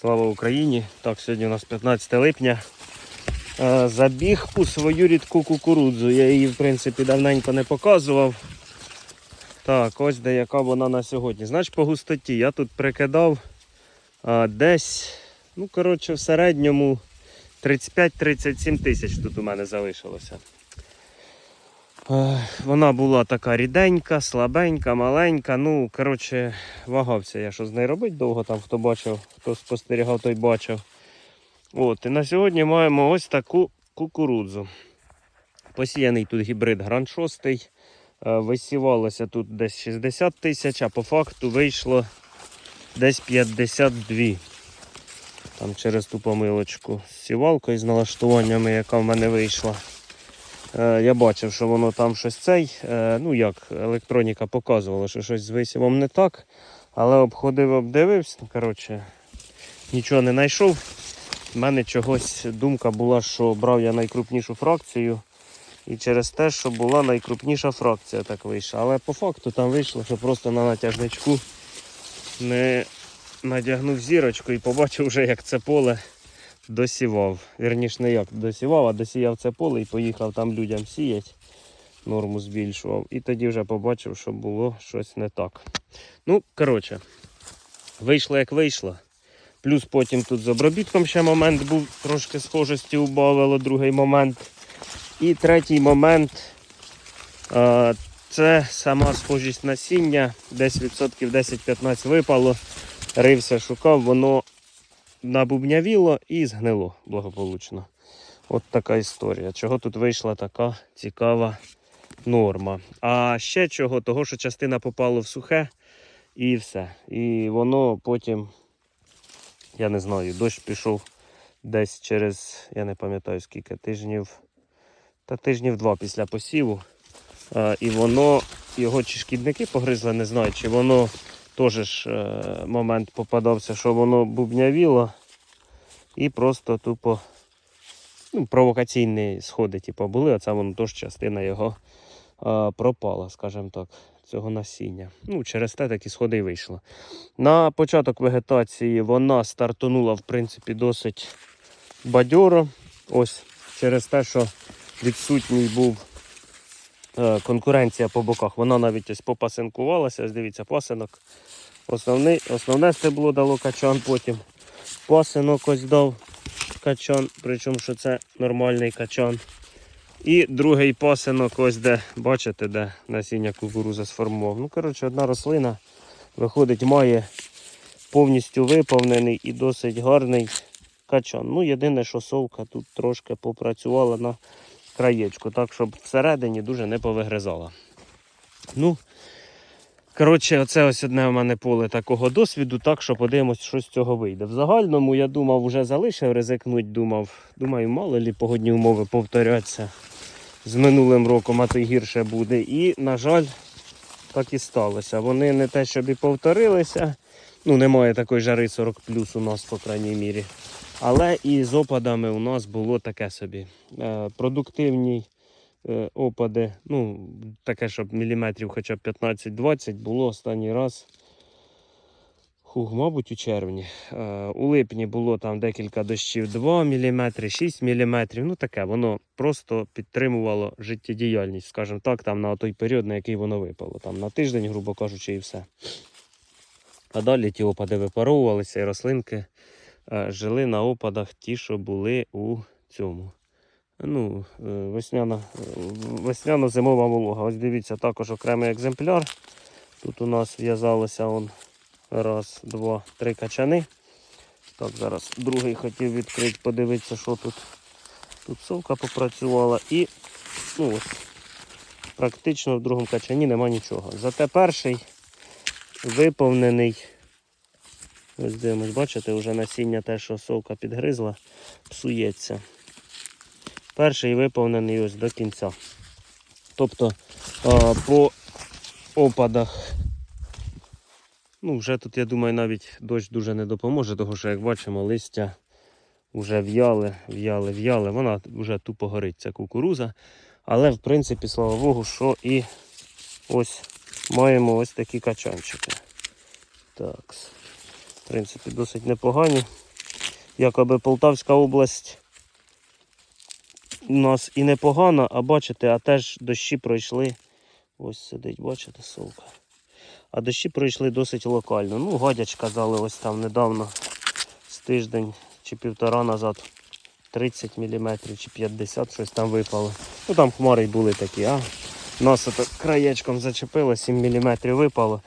Слава Україні! Так, сьогодні у нас 15 липня. Е, Забіг у свою рідку кукурудзу. Я її, в принципі, давненько не показував. Так, ось де яка вона на сьогодні. Значить, по густоті я тут прикидав а, десь, ну, коротше, в середньому 35-37 тисяч тут у мене залишилося. Вона була така ріденька, слабенька, маленька. Ну, коротше, вагався я, що з нею робити довго там, хто бачив, хто спостерігав, той бачив. От, і на сьогодні маємо ось таку кукурудзу. Посіяний тут гібрид Гранд 6. Е, Висівалося тут десь 60 тисяч, а по факту вийшло десь 52. Там через ту помилочку з сівалкою з налаштуваннями, яка в мене вийшла. Е, Я бачив, що воно там щось цей. е, Ну як, електроніка показувала, що щось з висівом не так. Але обходив, обдивився. Коротше, нічого не знайшов. У мене чогось думка була, що брав я найкрупнішу фракцію. І через те, що була найкрупніша фракція, так вийшла. Але по факту там вийшло, що просто на натяжничку не надягнув зірочку і побачив вже, як це поле досівав. Вірніше, не як досівав, а досіяв це поле і поїхав там людям сіять. Норму збільшував. І тоді вже побачив, що було щось не так. Ну, коротше, вийшло як вийшло. Плюс потім тут з обробітком ще момент був, трошки схожості убавило, другий момент. І третій момент е, це сама схожість насіння. Десь відсотків 10-15 випало. Рився, шукав, воно набубнявіло і згнило благополучно. От така історія. Чого тут вийшла така цікава норма. А ще чого, того, що частина попала в сухе і все. І воно потім, я не знаю, дощ пішов десь через, я не пам'ятаю скільки тижнів, та тижнів два після посіву. І воно, його чи шкідники погризли, не знаю, чи воно теж ж е, момент попадався, що воно бубнявіло і просто тупо ну, провокаційні сходи типу, були, а це воно теж частина його е, пропала, скажімо так, цього насіння. Ну, через те такі сходи й вийшло. На початок вегетації вона стартонула, в принципі, досить бадьоро. Ось через те, що відсутній був конкуренція по боках. Вона навіть ось попасинкувалася. Ось дивіться, пасинок. Основний, основне стебло дало качан, потім пасинок ось дав качан, причому що це нормальний качан. І другий пасинок, ось де, бачите, де насіння кукуруза сформував. Ну, коротше, одна рослина виходить, має повністю виповнений і досить гарний качан. Ну, єдине, що совка тут трошки попрацювала на краєчку, так, щоб всередині дуже не повигризала. Ну, коротше, оце ось одне у мене поле такого досвіду, так що подивимось, що з цього вийде. В загальному я думав, вже залишив ризикнуть, думав, думаю, мало лі погодні умови повторяться з минулим роком, а то й гірше буде. І, на жаль, так і сталося. Вони не те, щоб і повторилися. Ну, немає такої жари 40 плюс у нас, по крайній мірі. Але і з опадами у нас було таке собі. Е, продуктивні е, опади, ну, таке, щоб міліметрів хоча б 15-20 було останній раз. Хух, мабуть, у червні. Е, у липні було там декілька дощів 2 мм, 6 мм. Ну таке, воно просто підтримувало життєдіяльність, скажімо так, там на той період, на який воно випало. Там на тиждень, грубо кажучи, і все. А далі ті опади випаровувалися і рослинки жили на опадах ті, що були у цьому. Ну, е, весняна, е, весняно-зимова волога. Ось дивіться, також окремий екземпляр. Тут у нас в'язалося он раз, два, три качани. Так, зараз другий хотів відкрити, подивитися, що тут. Тут совка попрацювала і ну, практично в другому качані нема нічого. Зате перший виповнений. Ось дивимось, бачите, вже насіння те, що совка підгризла, псується. Перший виповнений ось до кінця. Тобто по опадах, ну вже тут, я думаю, навіть дощ дуже не допоможе, тому що, як бачимо, листя вже в'яли, в'яли, в'яли. Вона вже тупо горить, ця кукуруза. Але, в принципі, слава Богу, що і ось маємо ось такі качанчики. Так. В принципі, досить непогані. якоби Полтавська область у нас і непогана, а бачите, а теж дощі пройшли. Ось сидить, бачите, совка. А дощі пройшли досить локально. Ну, гадяч казали ось там недавно, з тиждень чи півтора назад. 30 мм чи 50 щось там випало. Ну там хмари були такі, а нас краєчком зачепило, 7 мм випало.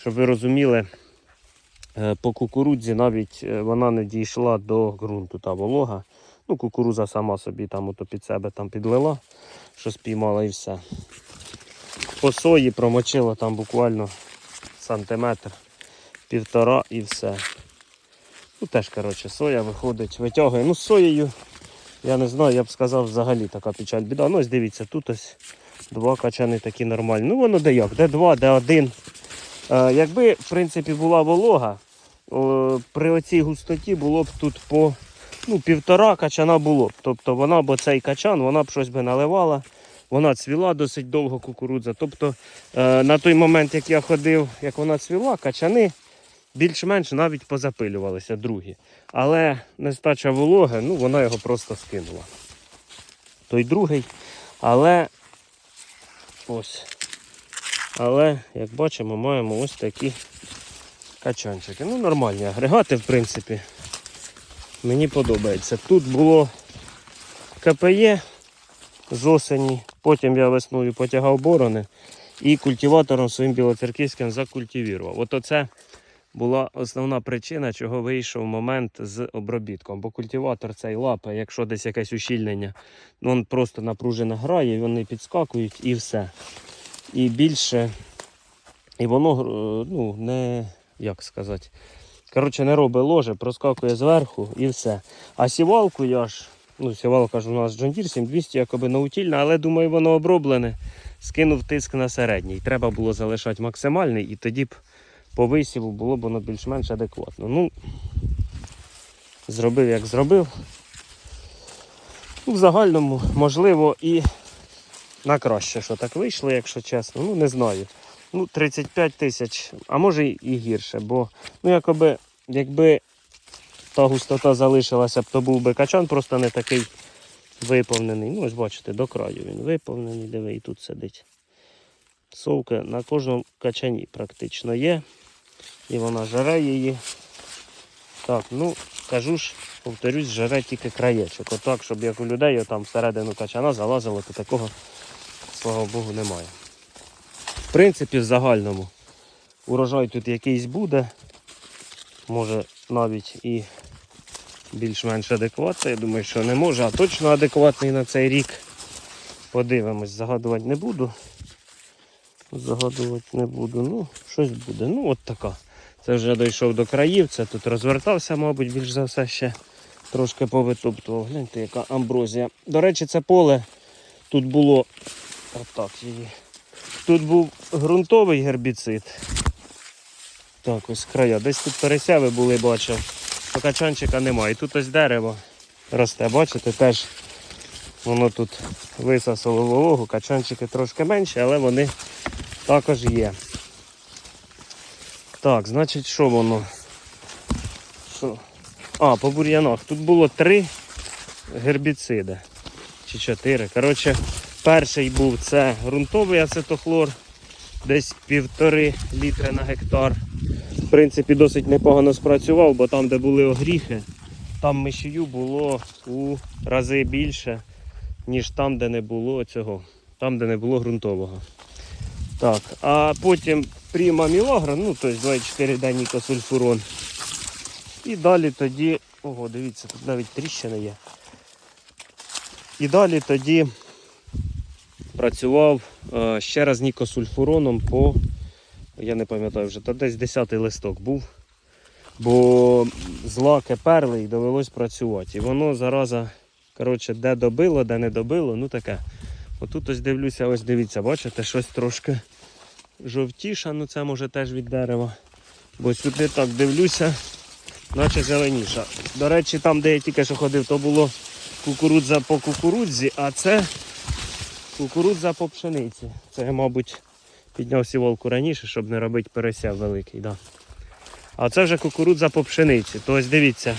Щоб ви розуміли, по кукурудзі навіть е, вона не дійшла до ґрунту та волога. Ну, кукуруза сама собі там ото під себе там підлила, що спіймала і все. По сої промочила там буквально сантиметр, півтора і все. Ну теж, коротше, соя виходить, витягує. Ну, з соєю, я не знаю, я б сказав, взагалі така печаль біда. Ну, ось дивіться, тут ось два качани такі нормальні. Ну, воно де як, де два, де один. Е, якби, в принципі, була волога, при оцій густоті було б тут по ну, півтора качана було б. Тобто вона б цей качан, вона б щось би наливала. Вона цвіла досить довго кукурудза. Тобто е, на той момент, як я ходив, як вона цвіла, качани більш-менш навіть позапилювалися другі. Але нестача вологи, ну вона його просто скинула. Той другий. Але ось. Але, як бачимо, маємо ось такі качанчики. Ну, нормальні агрегати, в принципі. Мені подобається. Тут було КПЄ з осені, потім я весною потягав борони і культиватором своїм білоцерківським закультивірував. От оце була основна причина, чого вийшов момент з обробітком. Бо культиватор цей лапає, якщо десь якесь ущільнення, він просто напружено грає, вони підскакують і все. І більше, і воно е, ну, не, як сказати, коротше, не робить ложе, проскакує зверху і все. А сівалку я ж, ну, сівалка ж у нас John Deere 7200, якоби наутільна, але думаю, воно оброблене. Скинув тиск на середній. Треба було залишати максимальний, і тоді б по висіву було б воно більш-менш адекватно. Ну, зробив, як зробив. Ну, в загальному, можливо, і на краще, що так вийшло, якщо чесно. Ну, не знаю. Ну, 35 тисяч, а може і гірше, бо ну, якоби, якби та густота залишилася б, то був би качан просто не такий виповнений. Ну, ось бачите, до краю він виповнений, диви, і тут сидить. Совка на кожному качані практично є. І вона жаре її. Так, ну, кажу ж, повторюсь, жаре тільки краєчок. Отак, щоб як у людей там всередину качана залазило, то такого, слава Богу, немає. В принципі, в загальному урожай тут якийсь буде. Може навіть і більш-менш адекватний. Я думаю, що не може, а точно адекватний на цей рік. Подивимось, загадувати не буду. Загадувати не буду. Ну, щось буде. Ну, от така. Це вже дійшов до країв, це тут розвертався, мабуть, більш за все ще трошки повитоптував. Гляньте, яка амброзія. До речі, це поле тут було. Отак її. Тут був ґрунтовий гербіцид. Так, ось края. Десь тут пересяви були, бачив. То качанчика немає. Тут ось дерево росте, бачите, теж воно тут висосало вологу, качанчики трошки менші, але вони також є. Так, значить, що воно? Що? А, по бур'янах. Тут було три гербіциди. Чи чотири. Коротше, перший був це ґрунтовий ацетохлор, десь півтори літри на гектар. В принципі, досить непогано спрацював, бо там, де були огріхи, там мишію було у рази більше, ніж там, де не було цього, там, де не було ґрунтового. Так, а потім Пріма Мілогран, ну тобто 24 денні косульфурон. І далі тоді. Ого, дивіться, тут навіть тріщина є. І далі тоді працював е, ще раз нікосульфуроном по, я не пам'ятаю вже, та десь 10 листок був. Бо злаки перли і довелось працювати. І воно зараза, коротше, де добило, де не добило, ну таке. Отут ось дивлюся, ось дивіться, бачите, щось трошки жовтіша, ну це може теж від дерева. Бо сюди так дивлюся, наче зеленіша. До речі, там, де я тільки що ходив, то було кукурудза по кукурудзі, а це кукурудза по пшениці. Це мабуть, підняв сіволку раніше, щоб не робити пересяв великий. Да. А це вже кукурудза по пшениці. То ось дивіться,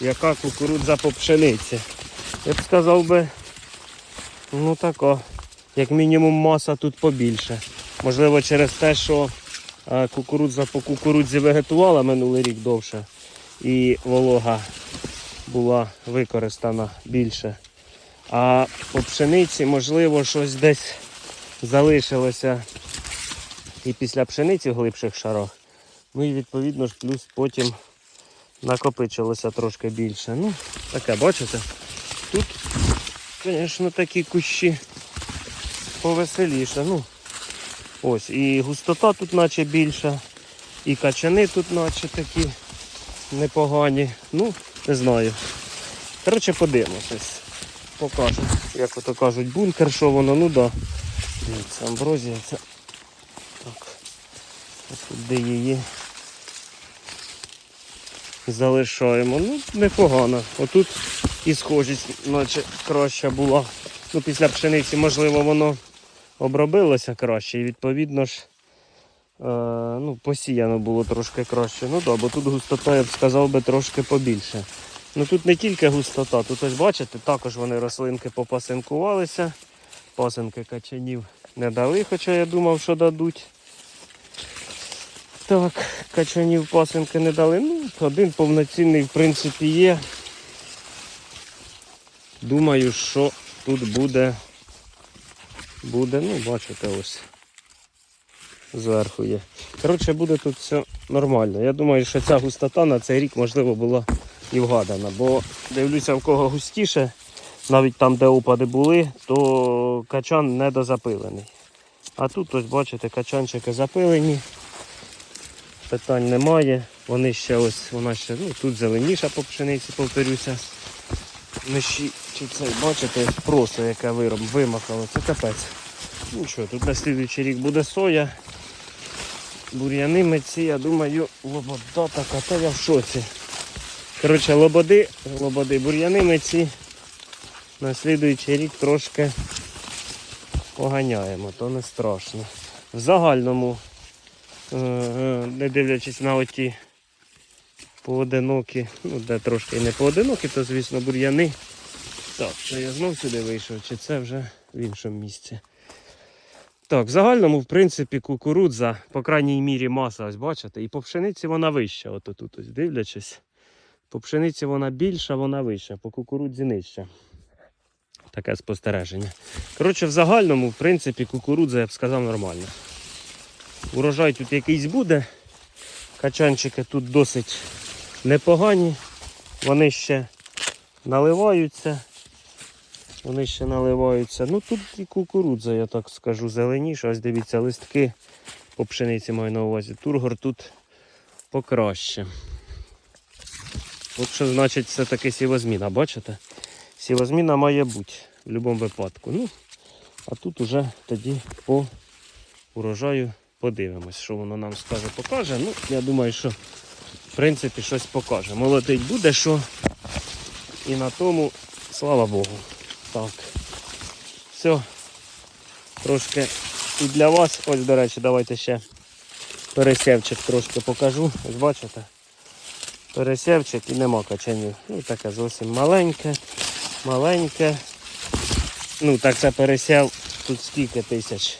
яка кукурудза по пшениці. Я б сказав би, ну така, як мінімум маса тут побільше. Можливо, через те, що е, кукурудза по кукурудзі вегетувала минулий рік довше і волога була використана більше. А по пшениці, можливо, щось десь залишилося і після пшениці в глибших шарах. Ну і відповідно ж плюс потім накопичилося трошки більше. Ну, таке, бачите? Тут, звісно, такі кущі повеселіше. Ну, ось, і густота тут наче більша, і качани тут наче такі непогані. Ну, не знаю. Коротше, подивимося. Ось. Покажу, як ото кажуть, бункер, що воно, ну да. Дивіться, амброзія, це. Так. Ось де її залишаємо. Ну, непогано. Отут і схожість, наче краща була. Ну, після пшениці, можливо, воно обробилося краще і відповідно ж. Е, ну, посіяно було трошки краще. Ну так, бо тут густота, я б сказав би, трошки побільше. Ну тут не тільки густота, тут ось бачите, також вони рослинки попасинкувалися. Пасинки качанів не дали, хоча я думав, що дадуть. Так, качанів пасинки не дали. Ну, один повноцінний, в принципі, є. Думаю, що тут буде. Буде, ну, бачите, ось. Зверху є. Коротше, буде тут все нормально. Я думаю, що ця густота на цей рік, можливо, була і вгадана. Бо дивлюся, в кого густіше, навіть там, де опади були, то качан недозапилений. А тут ось бачите, качанчики запилені. Питань немає. Вони ще ось, вона ще, ну тут зеленіша по пшениці, повторюся. Миші, чи це, бачите, просто яке вироб вимахало, це капець. Ну що, тут на слідуючий рік буде соя. Бур'яни митці, я думаю, лобода така, та я в шоці. Коротше, лободи, лободи, бур'яни митці. На слідуючий рік трошки поганяємо, то не страшно. В загальному, е, е, не дивлячись на оті поодинокі, ну де трошки і не поодинокі, то звісно бур'яни. Так, це я знов сюди вийшов, чи це вже в іншому місці. Так, в загальному, в принципі, кукурудза, по крайній мірі, маса, ось бачите, і по пшениці вона вища, от тут ось дивлячись. По пшениці вона більша, вона вища, по кукурудзі нижча. Таке спостереження. Коротше, в загальному, в принципі, кукурудза, я б сказав, нормальна. Урожай тут якийсь буде. Качанчики тут досить непогані. Вони ще наливаються. Вони ще наливаються. Ну тут і кукурудза, я так скажу, зеленіша. Ось дивіться, листки по пшениці маю на увазі. Тургор тут покраще. От що значить все-таки сівозміна, бачите? Сівозміна має бути в будь-якому випадку. Ну, а тут уже тоді по урожаю подивимось, що воно нам скаже, покаже. Ну, я думаю, що в принципі щось покаже. Молодить буде, що і на тому, слава Богу. Так. Все. Трошки і для вас. Ось, до речі, давайте ще пересівчик трошки покажу. Ось бачите? Пересівчик і нема качанів. Ну таке зовсім маленьке, маленьке. Ну так це пересів тут скільки тисяч.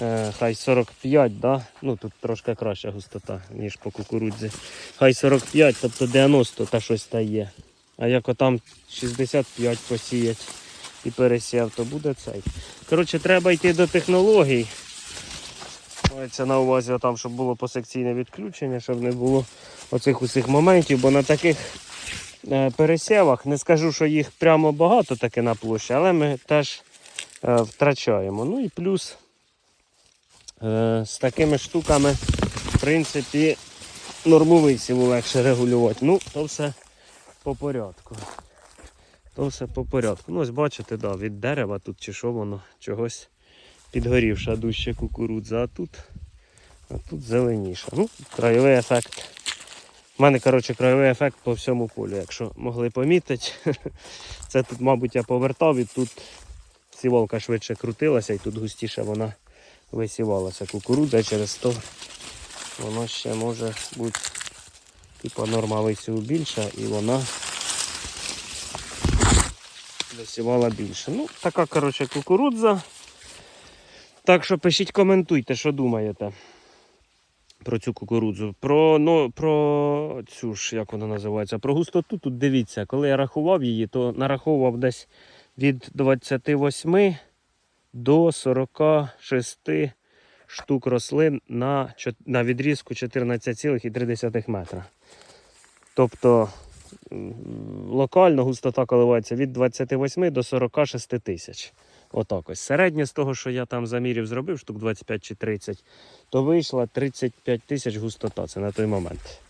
Е, хай 45, да? ну тут трошки краща густота, ніж по кукурудзі. Хай 45, тобто 90 та щось та є. А як отам 65 посіять і пересів, то буде цей. Коротше, треба йти до технологій. Мається на увазі там, щоб було посекційне відключення, щоб не було оцих усіх моментів, бо на таких е, пересівах, не скажу, що їх прямо багато таке на площі, але ми теж е, втрачаємо. Ну і плюс е, з такими штуками, в принципі, нормовий легше регулювати. Ну, то все по порядку. То все по порядку. Ну, ось бачите, да, від дерева тут чи що воно чогось підгорівша дужче кукурудза, а тут, а тут зеленіша. Ну, краєвий ефект. У мене, коротше, краєвий ефект по всьому полю, якщо могли помітити. Це тут, мабуть, я повертав і тут сівалка швидше крутилася і тут густіше вона висівалася. Кукурудза через то воно ще може бути типу норма висіву більша і вона висівала більше. Ну, така, коротше, кукурудза. Так що пишіть, коментуйте, що думаєте про цю кукурудзу. Про, ну, про цю ж, як вона називається, про густоту тут дивіться, коли я рахував її, то нараховував десь від 28 до 46 штук рослин на, на відрізку 14,3 метра. Тобто локально густота коливається від 28 до 46 тисяч. Отак ось. Середнє з того, що я там замірів зробив, штук 25 чи 30, то вийшла 35 тисяч густота. Це на той момент.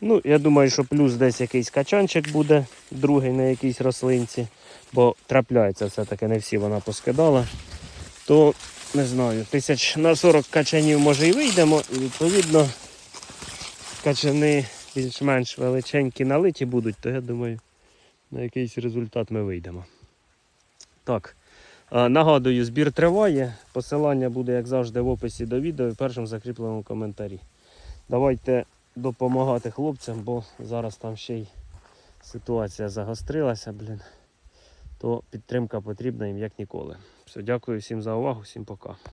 Ну, я думаю, що плюс десь якийсь качанчик буде, другий на якійсь рослинці, бо трапляється все-таки, не всі вона поскидала. То не знаю, тисяч на 40 качанів може і вийдемо, і відповідно качани більш-менш величенькі налиті будуть, то я думаю, на якийсь результат ми вийдемо. Так. А, Нагадую, збір триває. Посилання буде, як завжди, в описі до відео і в першому закріпленому коментарі. Давайте допомагати хлопцям, бо зараз там ще й ситуація загострилася, блін. То підтримка потрібна їм як ніколи. Все, дякую всім за увагу, всім пока.